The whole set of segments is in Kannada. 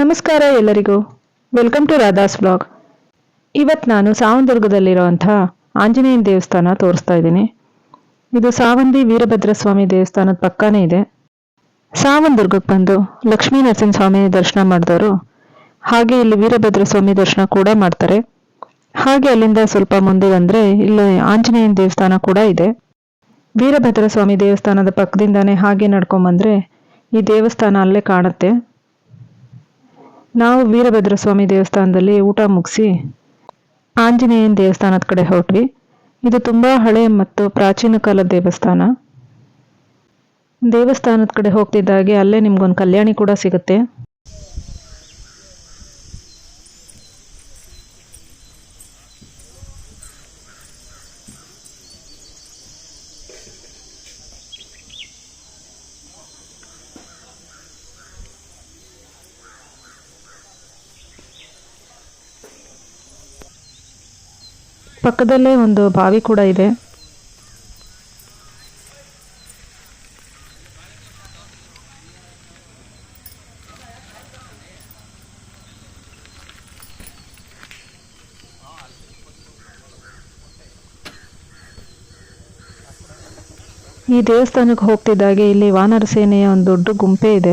ನಮಸ್ಕಾರ ಎಲ್ಲರಿಗೂ. ವೆಲ್ಕಮ್ ಟು ರಾಧಾಸ್ ಬ್ಲಾಗ್ ಇವತ್ತು ನಾನು ಸಾವಂದುರ್ಗದಲ್ಲಿರುವಂಥ ಆಂಜನೇಯನ ದೇವಸ್ಥಾನ ತೋರಿಸ್ತಾ ಇದ್ದೀನಿ. ಇದು ಸಾವಂದಿ ವೀರಭದ್ರ ಸ್ವಾಮಿ ದೇವಸ್ಥಾನದ ಪಕ್ಕನೇ ಇದೆ. ಸಾವನದುರ್ಗಕ್ಕೆ ಬಂದು ಲಕ್ಷ್ಮೀ ನರಸಿಂಹ ಸ್ವಾಮಿ ದರ್ಶನ ಮಾಡಿದವರು, ಹಾಗೆ ಇಲ್ಲಿ ವೀರಭದ್ರ ಸ್ವಾಮಿ ದರ್ಶನ ಕೂಡ ಮಾಡ್ತಾರೆ. ಹಾಗೆ ಅಲ್ಲಿಂದ ಸ್ವಲ್ಪ ಮುಂದೆ ಬಂದರೆ ಇಲ್ಲಿ ಆಂಜನೇಯನ ದೇವಸ್ಥಾನ ಕೂಡ ಇದೆ. ವೀರಭದ್ರ ಸ್ವಾಮಿ ದೇವಸ್ಥಾನದ ಪಕ್ಕದಿಂದಾನೇ ಹಾಗೆ ನಡ್ಕೊಂಬಂದರೆ ಈ ದೇವಸ್ಥಾನ ಅಲ್ಲೇ ಕಾಣುತ್ತೆ. ನಾವು ವೀರಭದ್ರ ಸ್ವಾಮಿ ದೇವಸ್ಥಾನದಲ್ಲಿ ಊಟ ಮುಗಿಸಿ ಆಂಜನೇಯನ ದೇವಸ್ಥಾನದ ಕಡೆ ಹೊರಟ್ವಿ. ಇದು ತುಂಬಾ ಹಳೆ ಮತ್ತು ಪ್ರಾಚೀನ ಕಾಲದ ದೇವಸ್ಥಾನ. ದೇವಸ್ಥಾನದ ಕಡೆ ಹೋಗ್ತಿದ್ದಾಗೆ ಅಲ್ಲೇ ನಿಮ್ಗೊಂದು ಕಲ್ಯಾಣಿ ಕೂಡ ಸಿಗುತ್ತೆ. ಪಕ್ಕದಲ್ಲೇ ಒಂದು ಬಾವಿ ಕೂಡ ಇದೆ. ಈ ದೇವಸ್ಥಾನಕ್ಕೆ ಹೋಗ್ತಿದ್ದಾಗೆ ಇಲ್ಲಿ ವಾನರ ಸೇನೆಯ ಒಂದು ದೊಡ್ಡ ಗುಂಪೆ ಇದೆ.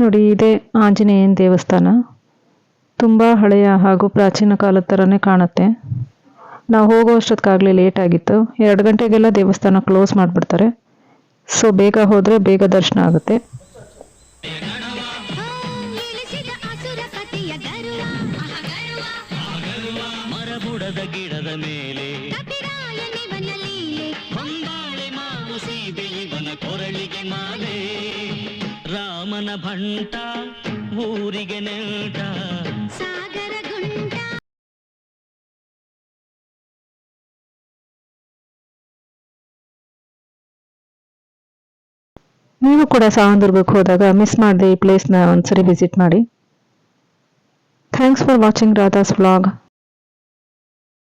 ನೋಡಿ ಇದೇ ಆಂಜನೇಯನ ದೇವಸ್ಥಾನ. ತುಂಬ ಹಳೆಯ ಹಾಗೂ ಪ್ರಾಚೀನ ಕಾಲದ ಥರನೇ ಕಾಣುತ್ತೆ. ನಾವು ಹೋಗೋ ಅಷ್ಟೊತ್ತಿಗಾಗಲೇ ಲೇಟ್ ಆಗಿತ್ತು. ಎರಡು ಗಂಟೆಗೆಲ್ಲ ದೇವಸ್ಥಾನ ಕ್ಲೋಸ್ ಮಾಡಿಬಿಡ್ತಾರೆ. ಸೊ ಬೇಗ ಹೋದರೆ ಬೇಗ ದರ್ಶನ ಆಗುತ್ತೆ. ರಾಮನ ಭಂಟ ಊರಿಗೆ ನೆಂಟ ನೀವು ಕೂಡ ಸಾವಂದುರ್ಗಕ್ಕೆ ಹೋದಾಗ ಮಿಸ್ ಮಾಡದೆ ಈ ಪ್ಲೇಸ್ನ ಒಂದ್ಸರಿ ವಿಸಿಟ್ ಮಾಡಿ. Thanks for watching Radha's vlog